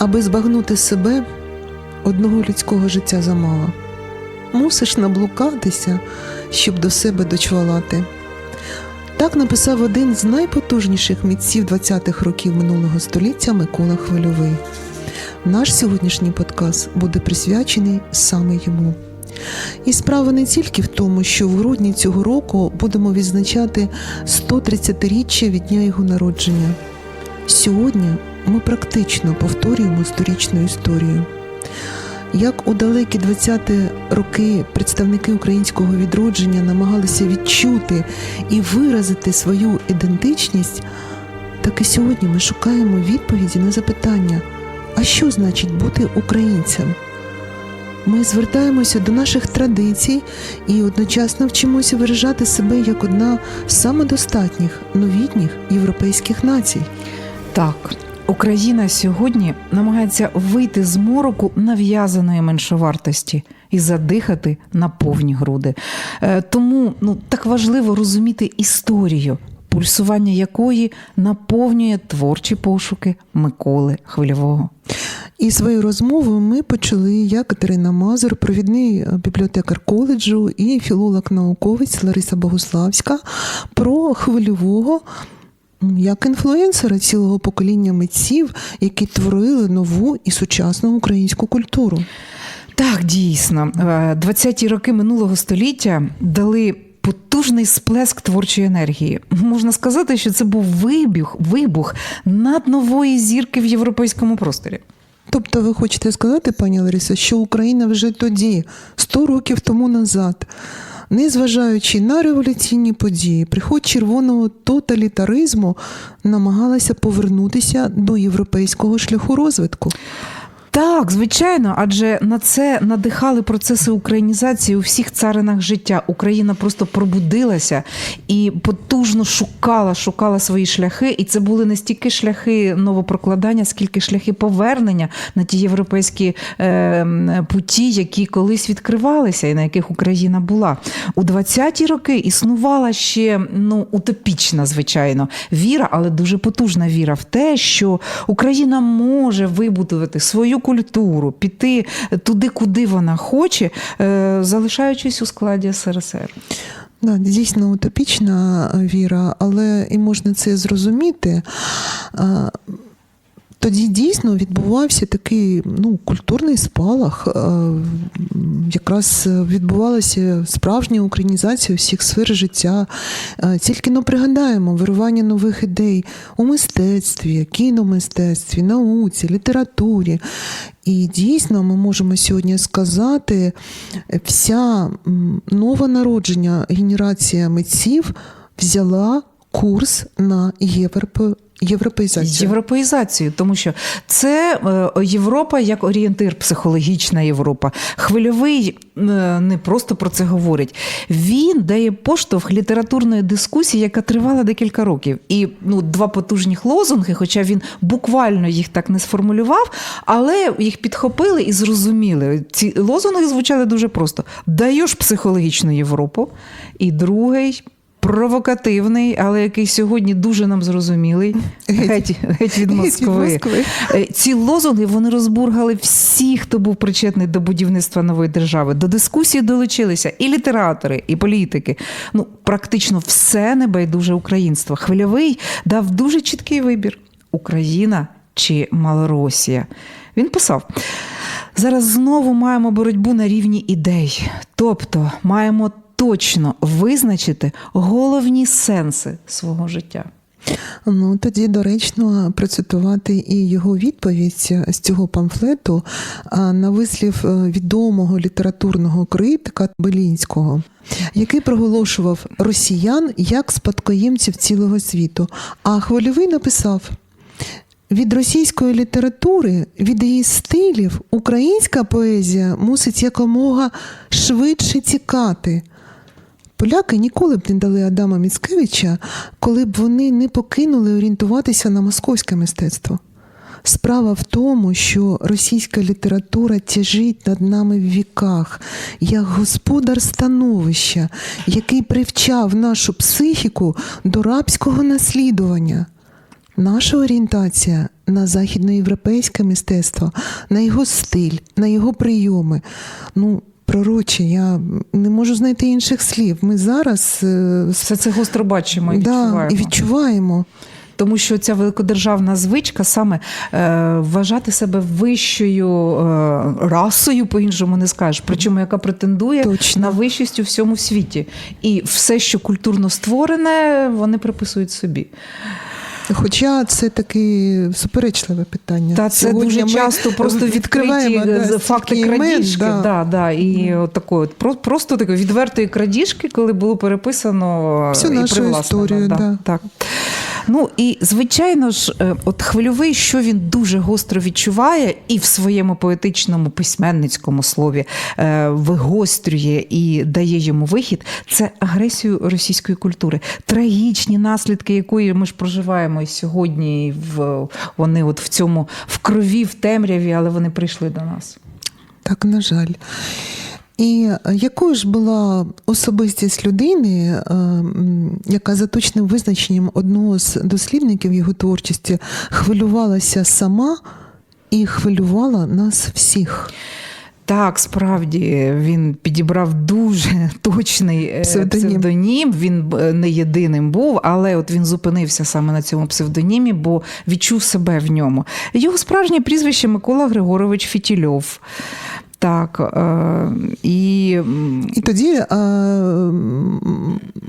Аби збагнути себе, одного людського життя замало. Мусиш наблукатися, щоб до себе дочвалати. Так написав один з найпотужніших митців 20-х років минулого століття Микола Хвильовий. Наш сьогоднішній подкаст буде присвячений саме йому. І справа не тільки в тому, що в грудні цього року будемо відзначати 130-річчя від дня його народження. Сьогодні ми практично повторюємо сторічну історію. Як у далекі 20-ті роки представники українського відродження намагалися відчути і виразити свою ідентичність, так і сьогодні ми шукаємо відповіді на запитання: а що значить бути українцем? Ми звертаємося до наших традицій і одночасно вчимося виражати себе як одна з самодостатніх новітніх європейських націй. Так, Україна сьогодні намагається вийти з мороку нав'язаної меншовартості і задихати на повні груди. Е, Тому ну, так важливо розуміти історію, пульсування якої наповнює творчі пошуки Миколи Хвильового. І свою розмову ми почали. Я Катерина Мазур, провідний е, бібліотекар коледжу і філолог-науковець Лариса Богуславська про хвильового. Як інфлюенсера цілого покоління митців, які творили нову і сучасну українську культуру. Так, дійсно, Е, 20-ті роки минулого століття дали потужний сплеск творчої енергії. Можна сказати, що це був вибух, вибух наднової зірки в європейському просторі. Тобто, ви хочете сказати, пані Лариса, що Україна вже тоді, 100 років тому назад, незважаючи на революційні події, приход червоного тоталітаризму, намагалася повернутися до європейського шляху розвитку. Так, звичайно, адже на це надихали процеси українізації у всіх царинах життя. Україна просто пробудилася і потужно шукала, шукала свої шляхи. І це були не стільки шляхи новопрокладання, скільки шляхи повернення на ті європейські е, путі, які колись відкривалися, і на яких Україна була. У 20-ті роки існувала ще ну, утопічна, звичайно, віра, але дуже потужна віра в те, що Україна може вибудувати свою культуру, піти туди, куди вона хоче, е, залишаючись у складі СРСР. Да, дійсно утопічна віра, але і можна це зрозуміти. Тоді дійсно відбувався такий ну, культурний спалах. е, Якраз відбувалася справжня українізація всіх сфер життя. Е, Тільки ну, пригадаємо вирування нових ідей у мистецтві, кіномистецтві, науці, літературі. І дійсно ми можемо сьогодні сказати, вся м, новонародження генерація митців взяла курс на європе, європеїзацію. Європеїзацію, тому що це е, Європа як орієнтир, психологічна Європа. Хвильовий е, не просто про це говорить. Він дає поштовх літературної дискусії, яка тривала декілька років. І ну, два потужних лозунги, хоча він буквально їх так не сформулював, але їх підхопили і зрозуміли. Ці лозунги звучали дуже просто: даєш психологічну Європу, і другий. Провокативний, але який сьогодні дуже нам зрозумілий. Геть. Геть, геть від Москви. Е, Ці лозунги вони розбургали всіх, хто був причетний до будівництва нової держави. До дискусії долучилися і літератори, і політики. Ну, практично все небайдуже українство. Хвильовий дав дуже чіткий вибір: Україна чи Малоросія. Він писав. Зараз знову маємо боротьбу на рівні ідей, тобто маємо точно визначити головні сенси свого життя. Ну тоді доречно процитувати і його відповідь з цього памфлету на вислів е, відомого літературного критика Белінського, який проголошував росіян як спадкоємців цілого світу. А хвильовий написав. Від російської літератури, від її стилів, українська поезія мусить якомога швидше тікати. Поляки ніколи б не дали Адама Міцкевича, коли б вони не покинули орієнтуватися на московське мистецтво. Справа в тому, що російська література тяжить над нами в віках, як господар становища, який привчав нашу психіку до рабського наслідування. Наша орієнтація на західноєвропейське мистецтво, на його стиль, на його прийоми. Ну, пророче, я не можу знайти інших слів. Ми зараз е, Все це гостро бачимо і да, відчуваємо. і відчуваємо. Тому що ця великодержавна звичка саме е, вважати себе вищою е, расою, по-іншому не скажеш, причому яка претендує Точно. на вищість у всьому світі. І все, що культурно створене, вони приписують собі. Хоча це таке суперечливе питання. Та це Сьогодні дуже ми часто просто відкриті да, факти крадіжки. да. Да, да, і от такої, от, про- просто такої відвертої крадіжки, коли було переписано Всю і нашу історію. Да, да. Так. Ну і звичайно ж, е, от хвильовий, що він дуже гостро відчуває, і в своєму поетичному письменницькому слові е, вигострює і дає йому вихід, це агресію російської культури, трагічні наслідки, якої ми ж проживаємо сьогодні. В вони от в цьому в крові, в темряві, але вони прийшли до нас. Так, на жаль. І е, якою ж була особистість людини, е, яка за точним визначенням одного з дослідників його творчості хвилювалася сама і хвилювала нас всіх? Так, справді він підібрав дуже точний е, Псевдонім. псевдонім. Він не єдиним був, але от він зупинився саме на цьому псевдонімі, бо відчув себе в ньому. Його справжнє прізвище Микола Григорович Фітільов. Так, е, і І тоді е,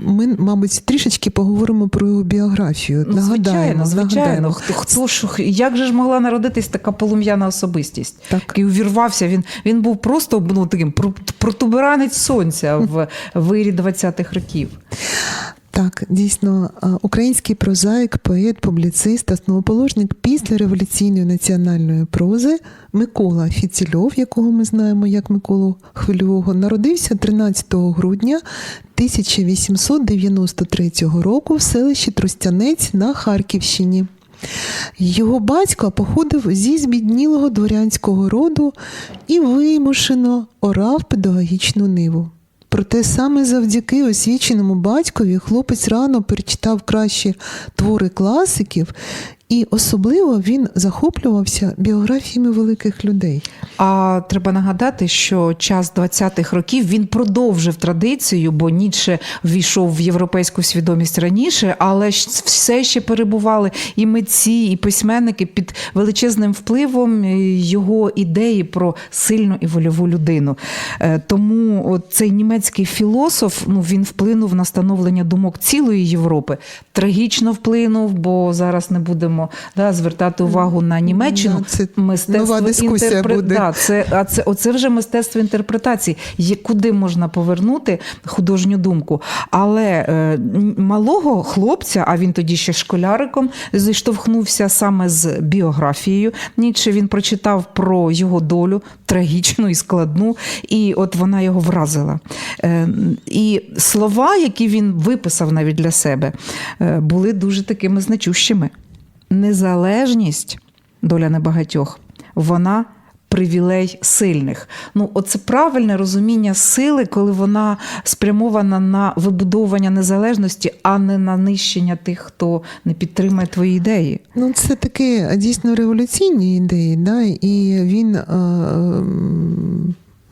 ми, мабуть, трішечки поговоримо про його біографію. ну, Нагадаємо, звичайно, звичайно. Хто, хто ж, як же ж могла народитись така полум'яна особистість? Так. який увірвався. Він, він був просто ну, таким протуберанець сонця в вирі 20-х років. Так, дійсно, український прозаїк, поет, публіцист, основоположник післяреволюційної національної прози Микола Фіцільов, якого ми знаємо як Миколу Хвильового, народився 13 грудня 1893 року в селищі Тростянець на Харківщині. Його батько походив зі збіднілого дворянського роду і вимушено орав педагогічну ниву. Проте саме завдяки освіченому батькові хлопець рано перечитав кращі твори класиків, і особливо він захоплювався біографіями великих людей. А треба нагадати, що час 20-х років він продовжив традицію, бо Ніцше ввійшов в європейську свідомість раніше, але все ще перебували і митці, і письменники під величезним впливом е, його ідеї про сильну і вольову людину. Е, Тому цей німецький філософ ну, він вплинув на становлення думок цілої Європи. Трагічно вплинув, бо зараз не будемо да, звертати увагу на Німеччину. Да, це Мистецтво нова дискусія інтерпре- буде. Да, це, а це, оце вже мистецтво інтерпретації, є, куди можна повернути художню думку. Але е, малого хлопця, а він тоді ще школяриком, зіштовхнувся саме з біографією. Ніцше він прочитав про його долю, трагічну і складну, і от вона його вразила. Е, і слова, які він виписав навіть для себе, е, були дуже такими значущими. Незалежність, доля небагатьох, вона привілей сильних. Ну, оце правильне розуміння сили, коли вона спрямована на вибудовування незалежності, а не на нищення тих, хто не підтримує твої ідеї. Ну, це такі дійсно революційні ідеї, да? і він. е,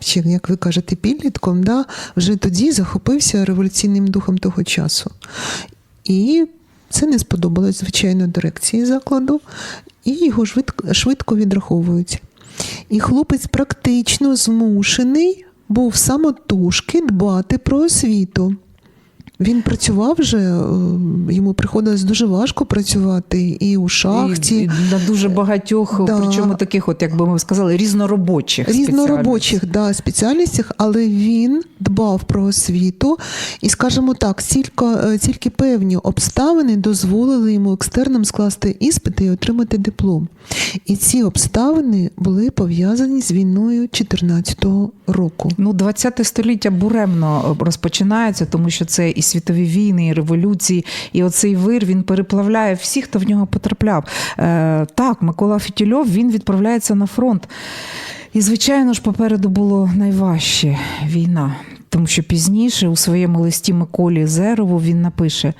Ще, як ви кажете, підлітком, да, вже тоді захопився революційним духом того часу. І це не сподобалось, звичайно, дирекції закладу, і його швидко, відраховують. І хлопець практично змушений був самотужки дбати про освіту. Він працював вже, е, йому приходилось дуже важко працювати і у шахті. І, і на дуже багатьох, Да. причому таких, от, як би ми сказали, різноробочих. різноробочих да, спеціальностях, але він дбав про освіту. І, скажімо так, тільки, е, тільки певні обставини дозволили йому екстерном скласти іспити і отримати диплом. І ці обставини були пов'язані з війною 14-го року. Ну, 20 століття буремно розпочинається, тому що це і світові війни, і революції, і оцей вир він переплавляє всіх, хто в нього потрапляв. Е, так, Микола Фітільов він відправляється на фронт. І, звичайно ж, попереду було найважче війна, тому що пізніше у своєму листі Миколі Зерову він напише: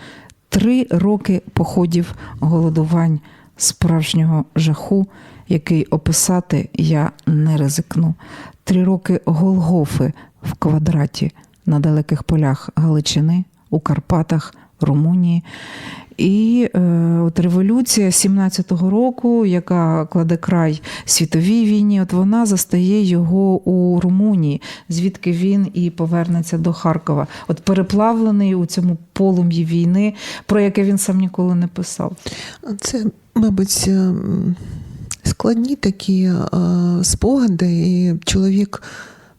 Три роки походів голодувань справжнього жаху, який описати я не ризикну. Три роки Голгофи в квадраті на далеких полях Галичини, у Карпатах, Румунії. І е, от революція 17-го року, яка кладе край світовій війні, от вона застає його у Румунії, звідки він і повернеться до Харкова. От переплавлений у цьому полум'ї війни, про яке він сам ніколи не писав. Це, мабуть, ем, складні такі е, спогади, і чоловік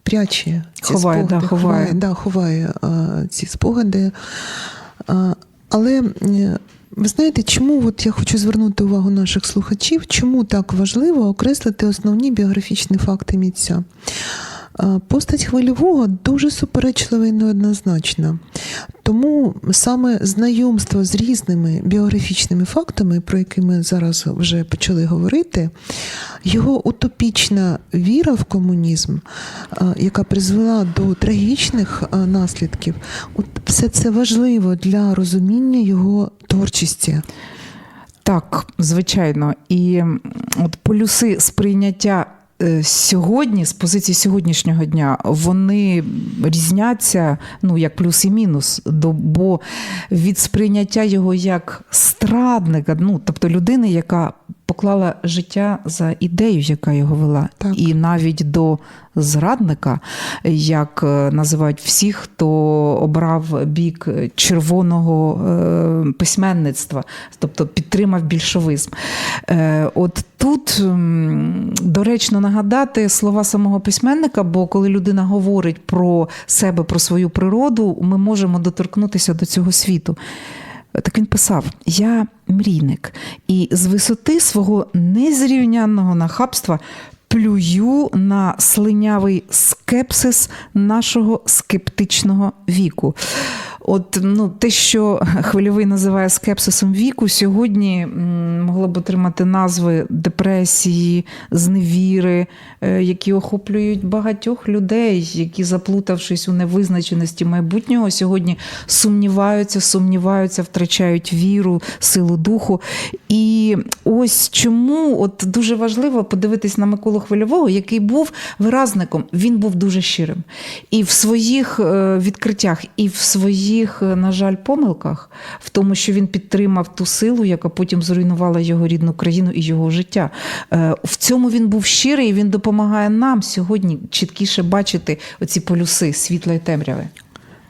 пряче ці Ховає, спогади, да, ховає. да, ховає а, ці спогади. А, Але е, ви знаєте, чому от я хочу звернути увагу наших слухачів, чому так важливо окреслити основні біографічні факти митця? Постать хвильового дуже суперечлива і неоднозначна. Тому саме знайомство з різними біографічними фактами, про які ми зараз вже почали говорити, його утопічна віра в комунізм, яка призвела до трагічних наслідків, все це важливо для розуміння його творчості. Так, звичайно. І от полюси сприйняття сьогодні, з позиції сьогоднішнього дня, вони різняться, ну, як плюс і мінус, бо від сприйняття його як страдника, ну, тобто людини, яка поклала життя за ідею, яка його вела, Так. і навіть до зрадника, як е, називають всіх, хто обрав бік червоного е, письменництва, тобто підтримав більшовизм. Е, От тут доречно нагадати слова самого письменника, бо коли людина говорить про себе, про свою природу, ми можемо доторкнутися до цього світу. Так він писав: Я мрійник, і з висоти свого незрівнянного нахабства плюю на слинявий скепсис нашого скептичного віку. От ну, те, що хвильовий називає скепсисом віку, сьогодні могло б отримати назви депресії, зневіри, е, які охоплюють багатьох людей, які, заплутавшись у невизначеності майбутнього, сьогодні сумніваються, сумніваються, втрачають віру, силу духу. І ось чому от дуже важливо подивитись на Миколу Хвильового, який був виразником. Він був дуже щирим. І в своїх е, відкриттях, і в своїх, е, на жаль, помилках, в тому, що він підтримав ту силу, яка потім зруйнувала його рідну країну і його життя. Е, В цьому він був щирий, і він допомагає нам сьогодні чіткіше бачити оці полюси світла і темряви.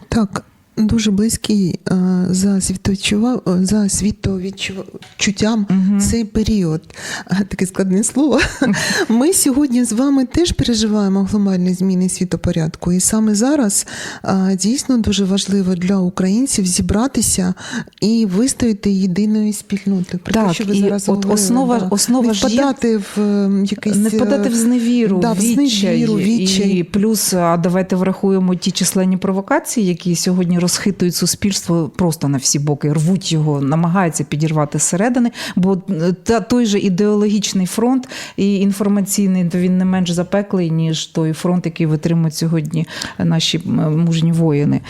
Так, дуже близький е, за світовідчува- е, за світовідчуттям Мгм. цей період. Е, Таке складне слово. Ми сьогодні з вами теж переживаємо глобальні зміни світопорядку. І саме зараз е, дійсно дуже важливо для українців зібратися і вистояти єдиної спільноти. Про Так, те, що ви і зараз от говорили, основа- да. основа не є- впадати в е, якийсь Не впадати в зневіру, да, в зневіру, відчай. І плюс, а давайте врахуємо ті численні провокації, які сьогодні розхитують суспільство просто на всі боки, рвуть його, намагаються підірвати зсередини. Бо е, та той же ідеологічний фронт і інформаційний, то він не менш запеклий, ніж той фронт, який витримують сьогодні наші мужні воїни.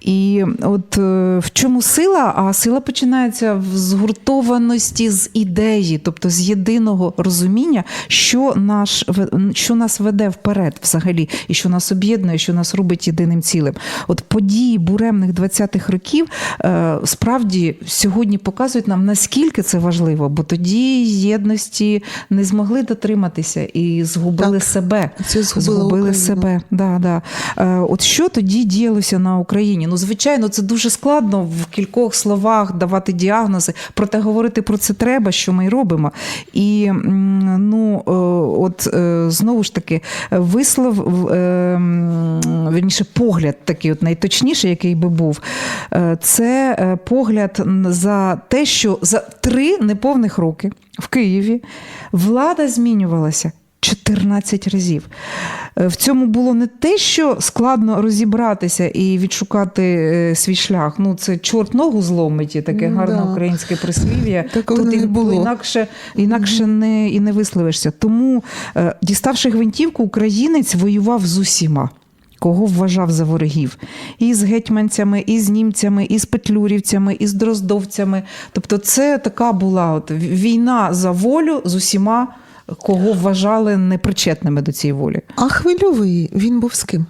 І от е, в чому сила? А сила починається в згуртованості з ідеї, тобто з єдиного розуміння, що, наш, що нас веде вперед взагалі, і що нас об'єднує, що нас робить єдиним цілим. От події буремних 20-х років е, справді сьогодні показують нам, наскільки це важливо, бо тоді єдності не змогли дотриматися і згубили Так. себе. Це Згубили себе. Да, да. Е, от що тоді діялося на Україні? Ну, звичайно, це дуже складно в кількох словах давати діагнози, проте говорити про це треба, що ми й робимо. І ну, е, от знову ж таки, вислов, в- е, м, вірніше, погляд такий, от найточніший, який би був, е, це е, погляд за те, що за три неповних роки в Києві влада змінювалася. 14 разів. Е, В цьому було не те, що складно розібратися і відшукати свій шлях. Ну, це чорт ногу зломить, є таке Ну, гарне да. українське прислів'я. Такого Тут не було. інакше, інакше не, і не висловишся. Тому, діставши гвинтівку, українець воював з усіма. Кого вважав за ворогів і з гетьманцями, і з німцями, і з петлюрівцями, і з дроздовцями. Тобто, це така була от війна за волю з усіма, кого вважали непричетними до цієї волі. А хвильовий він був з ким?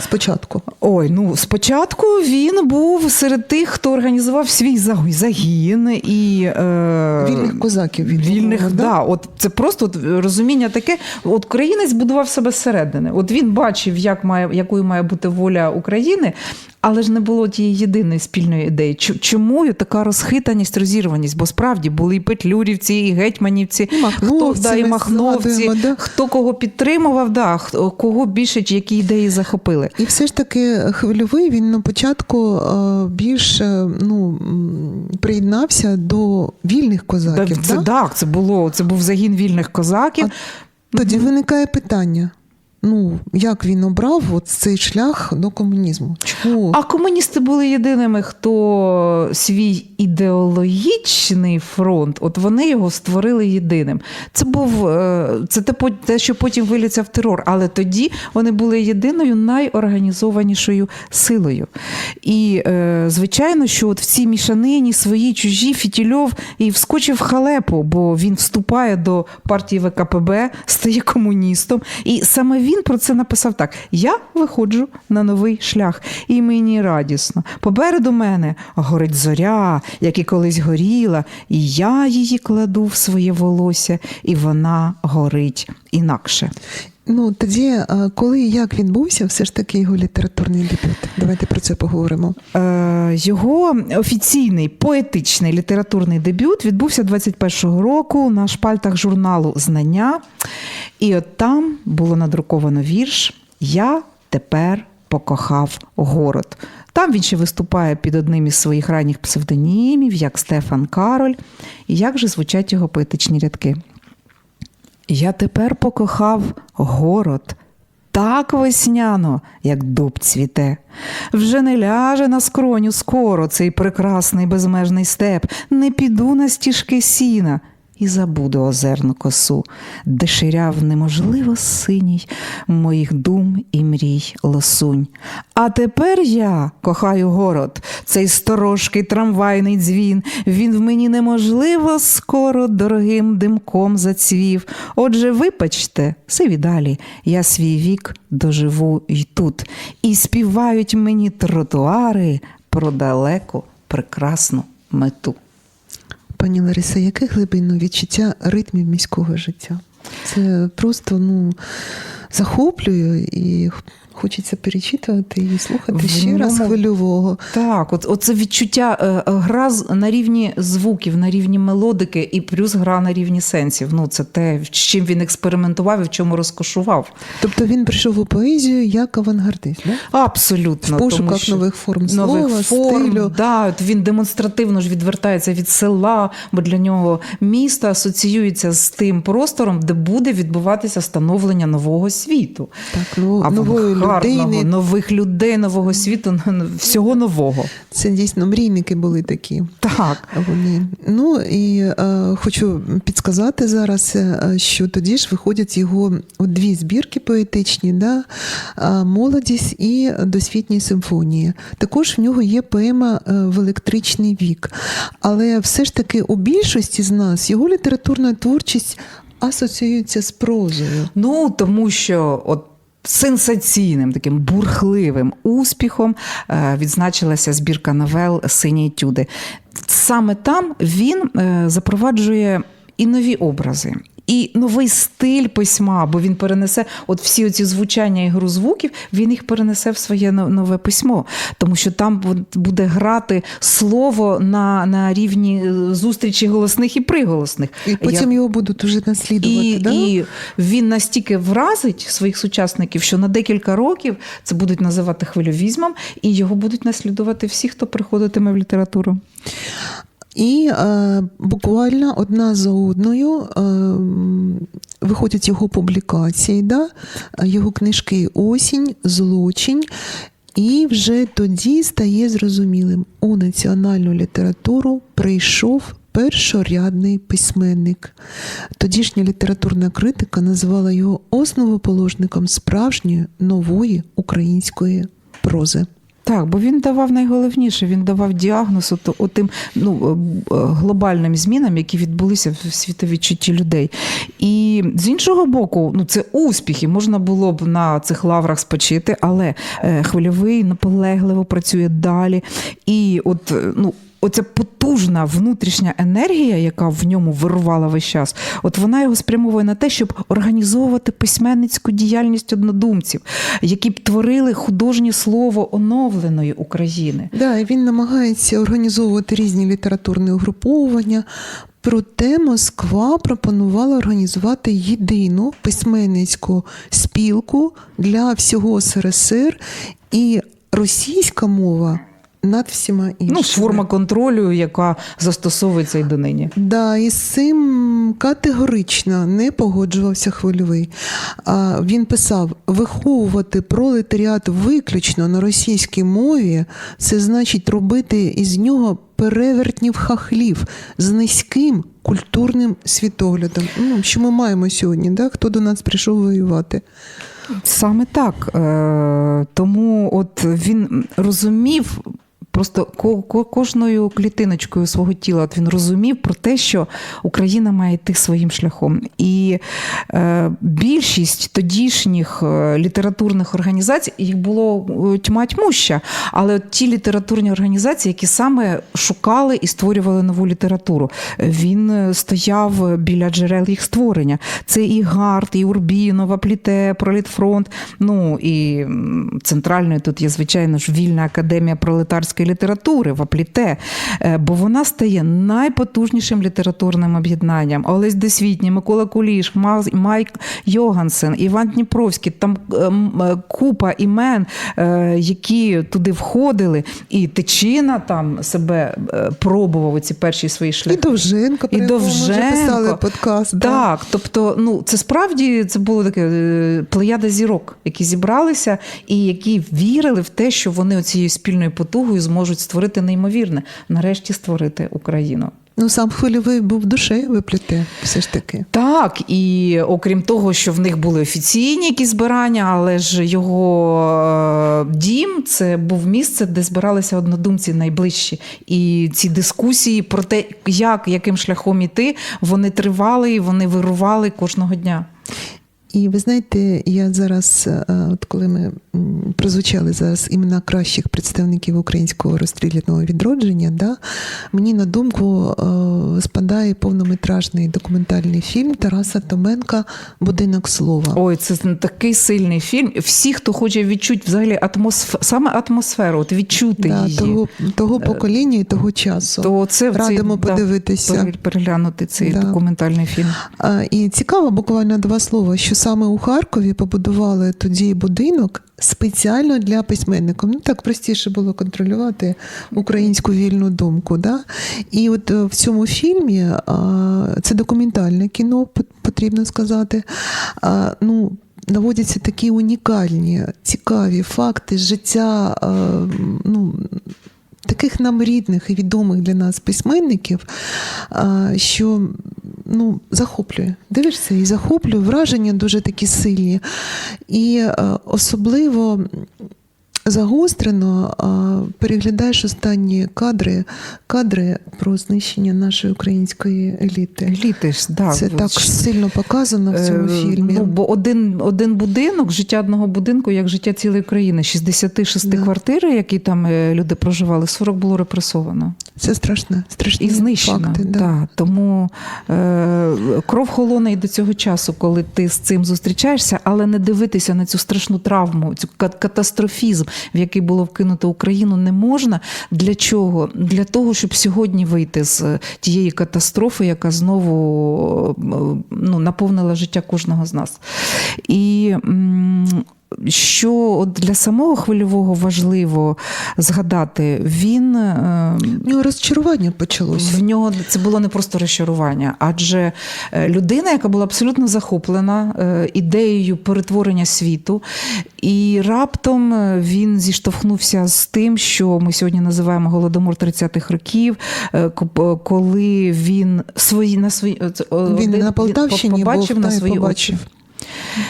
Спочатку. Ой, ну спочатку він був серед тих, хто організував свій загін- і е, Вільних козаків він Вільних, був, да? да? От це просто от розуміння таке. От українець будував себе зсередини. От він бачив, як має якою має бути воля України. Але ж не було тієї єдиної спільної ідеї. Чому така розхитаність, розірваність? Бо справді були і петлюрівці, і гетьманівці, І махновці, хто, да, і махновці, згадуємо, да. хто кого підтримував, да, хто- кого більше які ідеї захопили. І все ж таки хвильовий він на початку е, більш е, ну, приєднався до вільних козаків. Да, це да? так, це було це був загін вільних козаків. Тоді виникає питання: ну, як він обрав от цей шлях до комунізму? Чому? А комуністи були єдиними, хто свій ідеологічний фронт, от вони його створили єдиним. Це був е, це те, що потім виліться в терор, але тоді вони були єдиною найорганізованішою силою. І е, звичайно, що от в цій мішанині свої чужі Фітільов і вскочив в халепу, бо він вступає до партії ВКПБ, стає комуністом. І саме він про це написав так: Я виходжу на новий шлях, і мені радісно. Попереду мене горить зоря, як і колись горіла, і я її кладу в своє волосся, і вона горить інакше. Ну тоді, е, коли і як відбувся, все ж таки його літературний дебют. Давайте про це поговоримо. Е, Його офіційний поетичний літературний дебют відбувся 21-го року на шпальтах журналу Знання. І от там було надруковано вірш Я тепер покохав город. Там він ще виступає під одним із своїх ранніх псевдонімів, як Стефан Кароль. І як же звучать його поетичні рядки? Я тепер покохав город. Так весняно, як дуб цвіте. Вже не ляже на скроню скоро цей прекрасний безмежний степ, не піду на стіжки сіна і забуду озерну косу, де ширяв неможливо синій моїх дум і мрій лосунь. А тепер я кохаю город, цей сторожкий трамвайний дзвін. Він в мені неможливо скоро дорогим димком зацвів. Отже, вибачте, сиві далі, я свій вік доживу й тут. І співають мені тротуари про далеку прекрасну мету. Пані Лариса, яке глибинне відчуття ритмів міського життя? Це просто ну, захоплює і хочеться перечитувати і слухати ще раз хвильового. Так, от оце відчуття е, е, гра на рівні звуків, на рівні мелодики, і плюс гра на рівні сенсів. Ну, це те, з чим він експериментував і в чому розкошував. Тобто він прийшов у поезію як авангардист, да? Абсолютно. в пошуках тому що- нових форм нових слова, форм, стилю. Да, от він демонстративно ж відвертається від села, бо для нього місто асоціюється з тим простором, де буде відбуватися становлення нового світу. Так, ну, нової Людини. нових людей, нового світу, всього нового. Це дійсно мрійники були такі. Так. Вони. Ну і е, хочу підсказати зараз, е, що тоді ж виходять його дві збірки поетичні, да? молодість і досвітні симфонії. Також в нього є поема е, в електричний вік. Але все ж таки у більшості з нас його літературна творчість асоціюється з прозою. Ну, тому що от. Сенсаційним таким бурхливим успіхом е, відзначилася збірка новел Сині тюди». Саме там він е, запроваджує і нові образи, і новий стиль письма, бо він перенесе от всі оці звучання і гру звуків, він їх перенесе в своє нове письмо, тому що там буде грати слово на, на рівні е, зустрічі голосних і приголосних. І потім його будуть уже наслідувати. І, да? і він настільки вразить своїх сучасників, що на декілька років це будуть називати хвильовізмом, і його будуть наслідувати всі, хто приходитиме в літературу. І е, буквально одна за одною е, виходять його публікації, да? його книжки Осінь, Злочин. І вже тоді стає зрозумілим, у національну літературу прийшов першорядний письменник. Тодішня літературна критика називала його основоположником справжньої нової української прози. Так, бо він давав найголовніше, він давав діагноз от, отим ну, е, глобальним змінам, які відбулися в світовідчутті людей. І з іншого боку, ну це успіхи. Можна було б на цих лаврах спочити, але е, хвильовий наполегливо працює далі. І от е, ну. Оця потужна внутрішня енергія, яка в ньому вирувала весь час, от вона його спрямовує на те, щоб організовувати письменницьку діяльність однодумців, які б творили художнє слово оновленої України. Да, і він намагається організовувати різні літературні угруповання. Проте Москва пропонувала організувати єдину письменницьку спілку для всього СРСР і російська мова над всіма іншими. Ну, форма контролю, яка застосовується і донині. Да, і з цим категорично не погоджувався хвильовий. А, Він писав: виховувати пролетаріат виключно на російській мові, це значить робити із нього перевертнів хахлів з низьким культурним світоглядом. Ну, що ми маємо сьогодні, да? хто до нас прийшов воювати? Саме так. Е, Тому от він розумів. Просто ко- ко- кожною клітиночкою свого тіла він розумів про те, що Україна має йти своїм шляхом. І е, більшість тодішніх е, літературних організацій їх було е, тьма тьмуща, але от ті літературні організації, які саме шукали і створювали нову літературу, він е, стояв біля джерел їх створення. Це і Гарт, і Урбінова, Пліте, Пролітфронт. Ну і центральною тут є, звичайно ж, вільна академія пролетарської літератури в Апліте, Е, бо вона стає найпотужнішим літературним об'єднанням. Олесь Десвітній, Микола Куліш, Майк Йогансен, Іван Дніпровський, там е, е, купа імен, які туди входили, і Тичина там себе пробував у ці перші свої І шляхи. Довженко, про І якого ми вже писали подкаст. да. Так, тобто, ну це справді це було таке плеяда зірок, які зібралися і які вірили в те, що вони цією спільною потугою зможуть створити неймовірне, нарешті створити Україну. Ну, сам хвильовий був душею випліте, все ж таки. Так, і окрім того, що в них були офіційні якісь збирання, але ж його е, дім це був місце, де збиралися однодумці найближчі. І ці дискусії про те, як, яким шляхом іти, вони тривали і вони вирували кожного дня. І ви знаєте, я зараз, е, от коли ми прозвучали зараз імена кращих представників українського розстріляного відродження, да, мені на думку е, спадає повнометражний документальний фільм Тараса Томенка Будинок слова. Ой, це такий сильний фільм. Всі, хто хоче відчути взагалі атмосф... саме атмосферу, от відчути Да, її. того, того покоління і того часу. То це в цей- Радимо да, переглянути цей Да. документальний фільм. І цікаво, буквально два слова, що саме у Харкові побудували тоді будинок спеціально для письменників. Ну так простіше було контролювати українську вільну думку. Да? І от е, в цьому фільмі це документальне кіно, потрібно сказати. Ну, Наводяться такі унікальні, цікаві факти життя. ну, таких нам рідних і відомих для нас письменників, що ну, захоплює. Дивишся і захоплює, враження дуже такі сильні. І е, особливо загострено а, переглядаєш останні кадри, кадри про знищення нашої української еліти. Еліти ж, да, Це так сильно показано в цьому е, фільмі. Ну, бо один, один будинок, життя одного будинку, як життя цілої країни. 66 Да. квартир, які там е, люди проживали, 40 було репресовано. Це страшно, страшні І знищено. факти. Да. Да. Тому е, кров холоне і до цього часу, коли ти з цим зустрічаєшся, але не дивитися на цю страшну травму, цю катастрофізм, в який було вкинуто Україну, не можна. Для чого? Для того, щоб сьогодні вийти з тієї катастрофи, яка знову е, ну, наповнила життя кожного з нас. І що для самого хвильового важливо згадати, він е, У нього розчарування почалося. в нього це було не просто розчарування, адже е, людина, яка була абсолютно захоплена е, ідеєю перетворення світу, і раптом е, він зіштовхнувся з тим, що ми сьогодні називаємо голодомор 30-х років, е, коли він свої на свої е, Він один- на Полтавщині побачив був, на свої побачив. очі.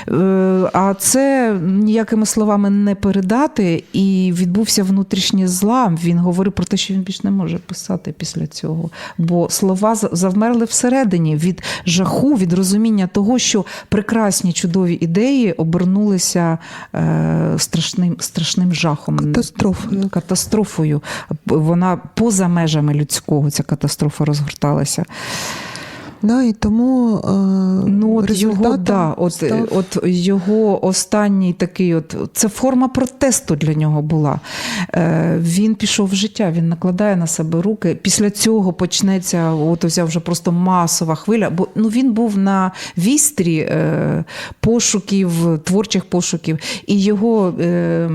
Е, А це ніякими словами не передати, і відбувся внутрішній злам. Він говорив про те, що він більш не може писати після цього. Бо слова завмерли всередині від жаху, від розуміння того, що прекрасні чудові ідеї обернулися е, страшним, страшним жахом. Катастрофою. Катастрофою. Вона поза межами людського, ця катастрофа розгорталася. Да, і тому е, Ну, от його, да, от, став- от його останній такий, от це форма протесту для нього була. Е, він пішов в життя, він накладає на себе руки. Після цього почнеться от ось вже просто масова хвиля. Бо ну він був на вістрі е, пошуків, творчих пошуків, і його. Е,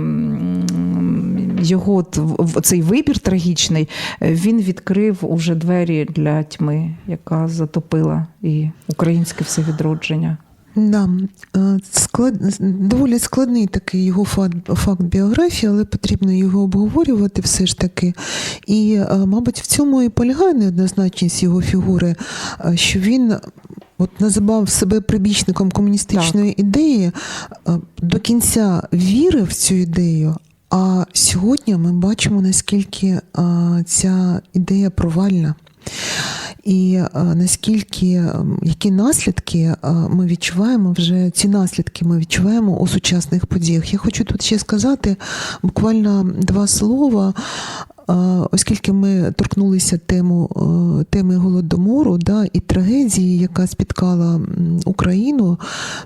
його цей вибір трагічний, е, він відкрив уже двері для тьми, яка затопила і українське все відродження. Да, е, склад... доволі складний такий його факт, факт біографії, але потрібно його обговорювати все ж таки. І, е, мабуть, в цьому і полягає неоднозначність його фігури, що він от називав себе прибічником комуністичної ідеї, е, до кінця вірив в цю ідею. А сьогодні ми бачимо, наскільки ця ідея провальна. І наскільки які наслідки ми відчуваємо вже ці наслідки ми відчуваємо у сучасних подіях. Я хочу тут ще сказати буквально два слова. Оскільки ми торкнулися тему, теми голодомору да, і трагедії, яка спіткала Україну,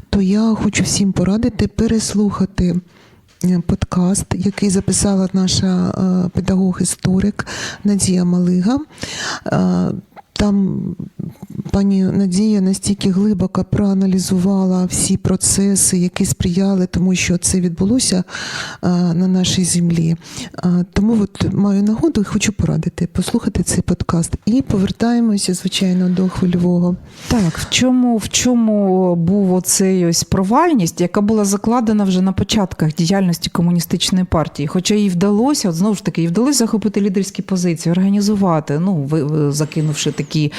то я хочу всім порадити переслухати подкаст, який записала наша е, педагог-історик Надія Малига. Там пані Надія настільки глибоко проаналізувала всі процеси, які сприяли тому, що це відбулося е, на нашій землі. Е, Тому от маю нагоду і хочу порадити послухати цей подкаст. І повертаємося, звичайно, до хвильового. Так, в чому, в чому був оцей ось провальність, яка була закладена вже на початках діяльності комуністичної партії? Хоча їй вдалося, от знову ж таки, їй вдалося захопити лідерські позиції, організувати, ну, ви- закинувши такі е,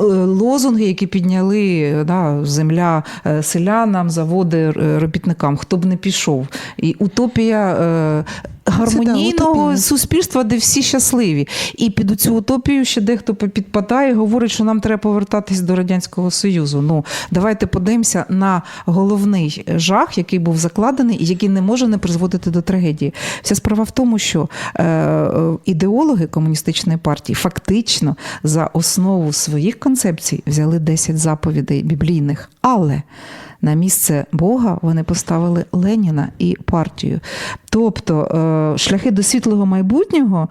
е, лозунги, які підняли да, земля е, селянам, заводи е, робітникам, хто б не пішов. І утопія. Гармонійного утопія. суспільства, де всі щасливі. І під цю утопію ще дехто підпадає і говорить, що нам треба повертатись до Радянського Союзу. Ну, давайте подивимося на головний жах, який був закладений і який не може не призводити до трагедії. Вся справа в тому, що е, е, ідеологи комуністичної партії фактично за основу своїх концепцій взяли 10 заповідей біблійних. Але на місце Бога вони поставили Леніна і партію. Тобто е, шляхи до світлого майбутнього.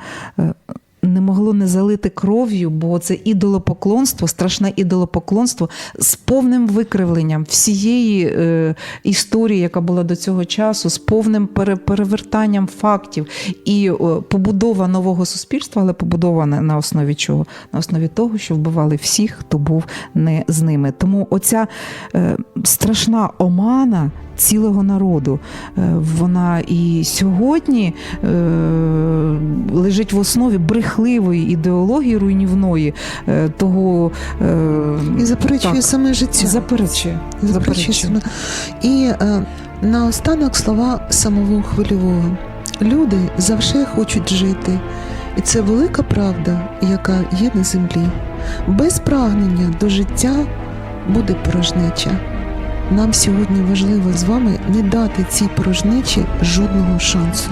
Не могло не залити кров'ю, бо це ідолопоклонство, страшне ідолопоклонство з повним викривленням всієї е, історії, яка була до цього часу, з повним пере, перевертанням фактів і е, побудова нового суспільства, але побудована на основі чого? На основі того, що вбивали всіх, хто був не з ними. Тому оця е, страшна омана цілого народу, е, вона і сьогодні е, лежить в основі брехливої ідеології руйнівної е, того е, І заперечує так, саме життя. заперечує. Заперечує заперечує. І е, наостанок слова самого хвильового. Люди завжди хочуть жити. І це велика правда, яка є на землі. Без прагнення до життя буде порожнеча. Нам сьогодні важливо з вами не дати цій порожнечі жодного шансу.